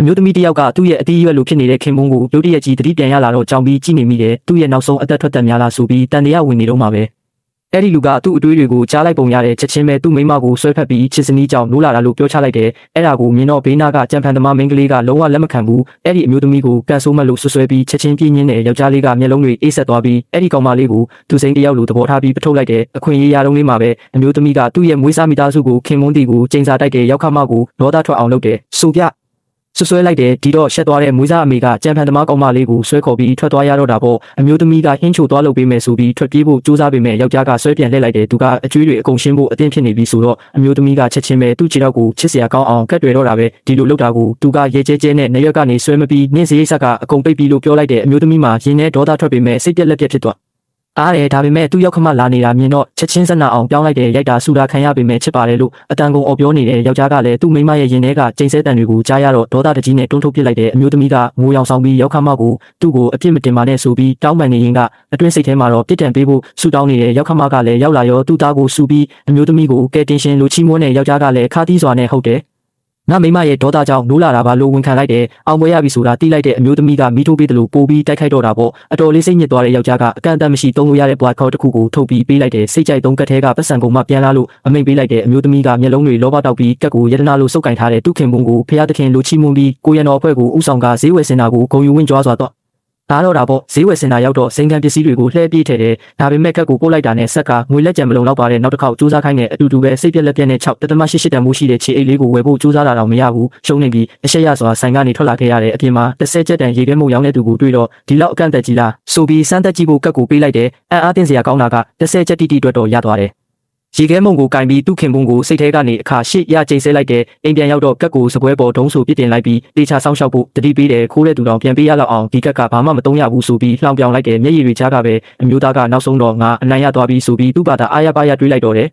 အမျိုးသမီးတစ်ယောက်ကသူ့ရဲ့အတီးရွက်လိုဖြစ်နေတဲ့ခင်မုန်းကိုရုတ်တရက်ကြီးတတိပြန်ရလာတော့ကြောင်ပြီးကြည့်နေမိတယ်သူ့ရဲ့နောက်ဆုံးအသက်ထွက်သက်များလားဆိုပြီးတန်တရားဝင်နေတော့မှာပဲအဲ့ဒီလူကသူ့အတွေးတွေကိုကြားလိုက်ပုံရတဲ့ချက်ချင်းပဲသူ့မိမကိုဆွဲဖက်ပြီးချစ်စနီးကြောင့်နိုးလာတာလို့ပြောချလိုက်တယ်အဲ့ဒါကိုမြင်တော့ဘေးနာကကြံဖန်သမားမင်းကလေးကလုံးဝလက်မခံဘူးအဲ့ဒီအမျိုးသမီးကိုကန်ဆိုးမလို့ဆွဆွဲပြီးချက်ချင်းပြင်းရင်းတဲ့ယောက်ျားလေးကမျက်လုံးတွေအေးဆက်သွားပြီးအဲ့ဒီကောင်မလေးကိုသူစိမ့်တယောက်လိုသဘောထားပြီးပထုတ်လိုက်တယ်အခွင့်အရေးရတုံးလေးမှာပဲအမျိုးသမီးကသူ့ရဲ့မွေးစားမိသားစုကိုခင်မွန်းတီကိုချိန်စာတိုက်တဲ့ရောက်ခမကိုဒေါသထွက်အောင်လုပ်တယ်ဆိုပြ ဆွဆွဲလိုက်တယ်ဒီတော့ရှက်သွားတဲ့မွေးစားအမေကကြံဖန်သမားကောင်မလေးကိုဆွဲခေါ်ပြီးထွက်သွားရတော့တာပေါ့အမျိုးသမီးကဟင်းချိုသွားလုပ်ပေးမယ်ဆိုပြီးထွက်ပြေးဖို့ကြိုးစားပေမဲ့ယောက်ျားကဆွဲပြန်လှည့်လိုက်တယ်သူကအကျွေးတွေအကုန်ရှင်းဖို့အသင့်ဖြစ်နေပြီဆိုတော့အမျိုးသမီးကချက်ချင်းပဲသူ့ခြေထောက်ကိုချစ်စရာကောင်းအောင်ကတ်တွေတော့တာပဲဒီလိုလုပ်တာကိုသူကရဲကျဲကျဲနဲ့နေရွက်ကနေဆွဲမပြီးနင့်စရိတ်ဆက်ကအကုန်ပိတ်ပြီးလို့ပြောလိုက်တဲ့အမျိုးသမီးမှာရင်းနဲ့ဒေါသထွက်ပေမဲ့စိတ်ပြက်လက်ပြက်ဖြစ်သွား အားတယ်ဒါပေမဲ့သူ့ရောက်ခမလာနေတာမြင်တော့ချက်ချင်းစနအောင်ပြောင်းလိုက်တဲ့ရိုက်တာဆူတာခံရပေမဲ့ချစ်ပါတယ်လို့အတန်ကုန်အော်ပြောနေတဲ့ယောက်ျားကလည်းသူ့မိန်းမရဲ့ရင်ထဲကချိန်ဆတန်တွေကိုကြားရတော့ဒေါသတကြီးနဲ့တွန်းထုတ်ပစ်လိုက်တဲ့အမျိုးသမီးကငိုရောင်ဆောင်ပြီးရောက်ခမကိုသူ့ကိုအပြစ်မတင်ပါနဲ့ဆိုပြီးတောင်းပန်နေရင်ကအတွင်းစိတ်ထဲမှာတော့ပြစ်ဒဏ်ပေးဖို့ဆူတောင်းနေတဲ့ရောက်ခမကလည်းရောက်လာရောသူ့သားကိုဆူပြီးအမျိုးသမီးကိုကဲတင်ရှင်လိုချီးမွမ်းတဲ့ယောက်ျားကလည်းခါတီးစွာနဲ့ဟုတ်တယ် ငါမိမရဲ့ဒေါသကြောင့်နိုးလာတာပါလို့ဝန်ခံလိုက်တယ်။အောင်ပွဲရပြီဆိုတာတိလိုက်တဲ့အမျိုးသမီးကမိထိုးပေးတယ်လို့ပို့ပြီးတိုက်ခိုက်တော့တာပေါ့။အတော်လေးစိတ်ညစ်သွားတဲ့ယောက်ျားကအကန့်အသတ်မရှိသုံးလို့ရတဲ့ဘွားခေါက်တစ်ခုကိုထုတ်ပြီးပေးလိုက်တယ်။စိတ်ကြိုက်သုံးကတ်ထဲကပတ်စံကုန်မှပြန်လာလို့အမိန်ပေးလိုက်တဲ့အမျိုးသမီးကမျက်လုံးတွေလောဘတောက်ပြီးကက်ကိုယတနာလိုစုပ်ကင်ထားတဲ့သူ့ခင်ပွန်းကိုဖျားသခင်လိုချီးမွမ်းပြီးကိုရံတော်အဖွဲ့ကိုဥဆောင်ကဈေးဝယ်စင်တာကိုဂုံယူဝင့်ကြွားစွာတော့ ဒါတော့တာပေါ့ဈေးဝယ်စင်တာရောက်တော့စိန်ခံပစ္စည်းတွေကိုလှည့်ပြေးထည့်တယ်ဒါပေမဲ့ကက်ကိုပို့လိုက်တာနဲ့ဆက်ကငွေလက်ကြံမလုံလောက်ပါတဲ့နောက်တစ်ခေါက်စူးစမ်းခိုင်းတဲ့အတူတူပဲစိတ်ပြက်လက်ပြက်နဲ့6တသမ88တန်မှုရှိတဲ့ခြေအိတ်လေးကိုဝယ်ဖို့စူးစမ်းတာတော့မရဘူးရှုံးနေပြီးအရှက်ရစွာဆိုင်ကနေထွက်လာခဲ့ရတဲ့အပြင်မှာ30ချက်တန်ရေခဲမုံရောင်းတဲ့သူကိုတွေ့တော့ဒီလောက်အကန့်အသတ်ကြီးလားဆိုပြီးစမ်းသက်ကြည့်ဖို့ကက်ကိုပေးလိုက်တယ်အံ့အားသင့်စရာကောင်းတာက30ချက်တိတိအတွက်တော့ရသွားတယ် ရေခဲမုံကိုကင်ပြီးသူ့ခင်ပွန်းကိုစိတ်ထဲကနေအခါရှစ်ရချိန်ဆဲလိုက်တဲ့အိမ်ပြန်ရောက်တော့ကက်ကိုစပွဲပေါ်ဒုံးဆူပြစ်တင်လိုက်ပြီးတေချာဆောင်းလျှောက်ဖို့တတိပေးတယ်ခိုးတဲ့သူတော်ပြန်ပေးရလောက်အောင်ဒီကက်ကဘာမှမတုံးရဘူးဆိုပြီးလှောင်ပြောင်လိုက်တယ်မျက်ရည်တွေချားကပဲအမျိုးသားကနောက်ဆုံးတော့ငါအနိုင်ရသွားပြီဆိုပြီးသူ့ဘာသာအားရပါရတွေးလိုက်တော့တယ်